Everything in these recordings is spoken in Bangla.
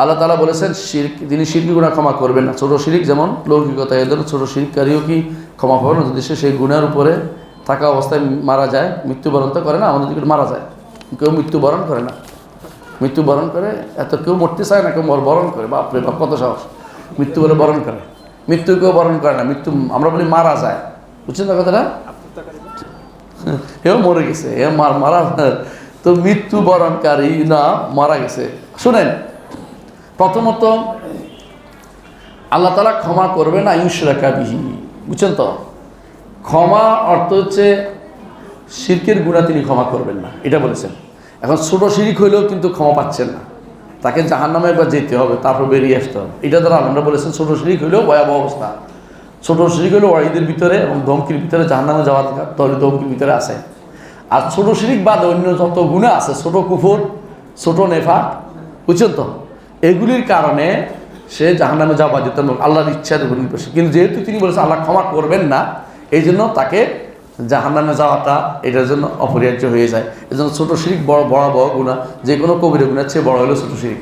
আল্লাহ তালা বলেছেন, শিরক তিনি শিরকি গুণা ক্ষমা করবেন না। ছোটো শিরিক যেমন লৌকিকতা, এদের ছোটো শিরিককারীও কি ক্ষমা পাবে না? যদি সে সেই গুণের উপরে থাকা অবস্থায় মারা যায়, মৃত্যুবরণ তো করে না, আমাদের দিকে মারা যায়। কেউ মৃত্যুবরণ করে না। মৃত্যুবরণ করে, এত কেউ মরতে চায় না, কেউ বরণ করে। বাপরে বাপ, কত সাহস। মৃত্যু বলে বরণ করে। মৃত্যু কেউ বরণ করে না, মৃত্যু, আমরা বলি মারা যায়। বুঝছেন তো কথাটা? এও মরে গেছে এ মার, মারা তো মৃত্যু বরণকারী না, মারা গেছে। শুনেন প্রথমত, আল্লাহ তালা ক্ষমা করবে না ইউসরাকা বিহি। বুঝছেন তো? ক্ষমা অর্থ হচ্ছে শিরকের গুণা তিনি ক্ষমা করবেন না। এটা বলেছেন। এখন ছোটো শিরিক হইলেও কিন্তু ক্ষমা পাচ্ছেন না। তাকে জাহান নামে একবার যেতে হবে, তারপর বেরিয়ে আসতে হবে। এটা দ্বারা আমরা বলেছেন ছোট শিরিক হইলেও ভয়াবহ অবস্থা। ছোটো শিরিক হইলেও ওয়াইদের ভিতরে এবং ধমকির ভিতরে জাহান নামে যাওয়ার তাহলে ধমকির ভিতরে আসে আর ছোট শিরিক বাদ অন্য যত গুণা আছে, ছোটো কুফর, ছোট নেফা বুঝছেন তো? এগুলির কারণে সে জাহান্নামে যাওয়া বাধ্যতামূলক আল্লাহর ইচ্ছার উপর নির্ভরশীল কিন্তু যেহেতু তিনি বলেছেন, আল্লাহ ক্ষমা করবেন না, এই জন্য তাকে জাহান্নামে যাওয়াটা এটার জন্য অপরিহার্য হয়ে যায়। এই জন্য ছোটো শিরিক বড় বড় বড় গুণা যে কোনো কবির গুণার চেয়ে বড় হলো ছোটো শিরিক।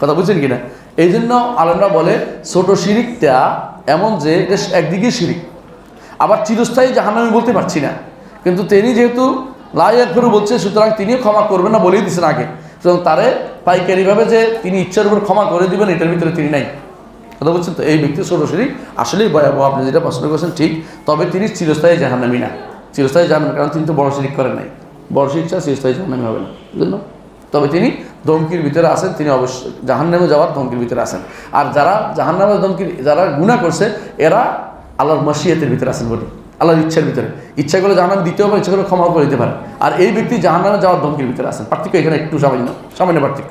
কথা বুঝছেন কিনা? এই জন্য আলমরা বলে, ছোট শিরিকটা এমন যে এটা একদিকে শিরিক। আবার চিরস্থায়ী জাহান্নামি বলতে পারছি না। কিন্তু তিনি যেহেতু লাইয়াক ফেরু বলছে, সুতরাং তিনিও ক্ষমা করবেন না বলেই দিচ্ছেন আগে। সুতরাং তারে পাইকারিভাবে যে তিনি ইচ্ছার উপর ক্ষমা করে দিবেন, এটার ভিতরে তিনি নাই। কথা বলছেন তো? এই ব্যক্তি সরাসরি আসলেই ভয়াবহ। আপনি যেটা প্রশ্ন করেছেন ঠিক, তবে তিনি চিরস্থায়ী জাহান্নামি না। চিরস্থায়ী জাহান্নামি, কারণ তিনি তো বড় শিরিক করেন নাই। বড় ছাড়া চিরস্থায়ী জাহান্নামি হবে না। বুঝলেন? তবে তিনি ধমকির ভিতরে আসেন তিনি অবশ্যই জাহান্নামে যাওয়ার ধমকির ভিতরে আসেন আর যারা জাহান্নামের ধমকির, যারা গুণা করছে, এরা আল্লাহর মসিয়তের ভিতরে আসেন বলি আল্লাহর ইচ্ছার ভিতরে। ইচ্ছা করে জাহান্নাম দিতেও পারে ইচ্ছা করে ক্ষমা করে দিতে পারে। আর এই ব্যক্তি জাহান্নামে যাওয়ার ধমকির ভিতরে আসেন পার্থক্য এখানে একটু সামান্য সামান্য পার্থক্য।